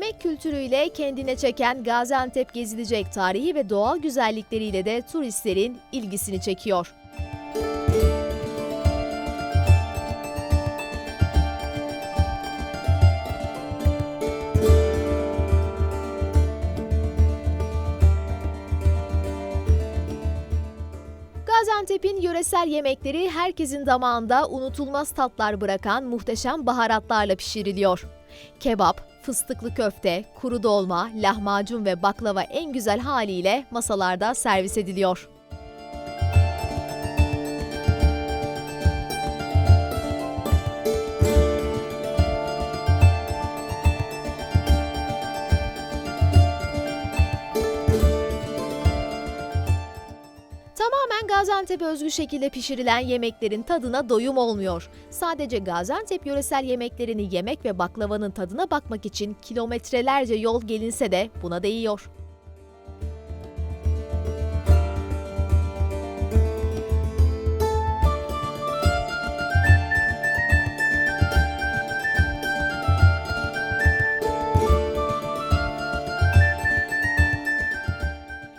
Yemek kültürüyle kendine çeken Gaziantep gezilecek tarihi ve doğal güzellikleriyle de turistlerin ilgisini çekiyor. Gaziantep'in yöresel yemekleri herkesin damağında unutulmaz tatlar bırakan muhteşem baharatlarla pişiriliyor. Kebap, fıstıklı köfte, kuru dolma, lahmacun ve baklava en güzel haliyle masalarda servis ediliyor. Tamamen Gaziantep özgü şekilde pişirilen yemeklerin tadına doyum olmuyor. Sadece Gaziantep yöresel yemeklerini yemek ve baklavanın tadına bakmak için kilometrelerce yol gelinse de buna değiyor.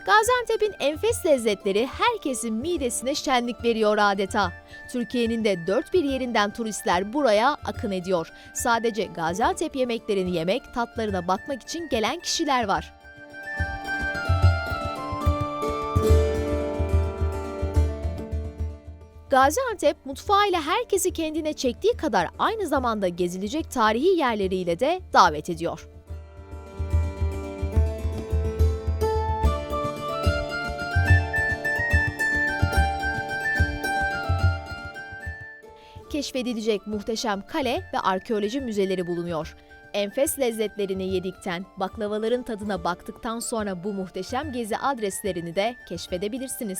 Gaziantep'in enfes lezzetleri herkesin midesine şenlik veriyor adeta. Türkiye'nin de dört bir yerinden turistler buraya akın ediyor. Sadece Gaziantep yemeklerini yemek, tatlarına bakmak için gelen kişiler var. Gaziantep mutfağıyla herkesi kendine çektiği kadar aynı zamanda gezilecek tarihi yerleriyle de davet ediyor. Keşfedilecek muhteşem kale ve arkeoloji müzeleri bulunuyor. Enfes lezzetlerini yedikten, baklavaların tadına baktıktan sonra bu muhteşem gezi adreslerini de keşfedebilirsiniz.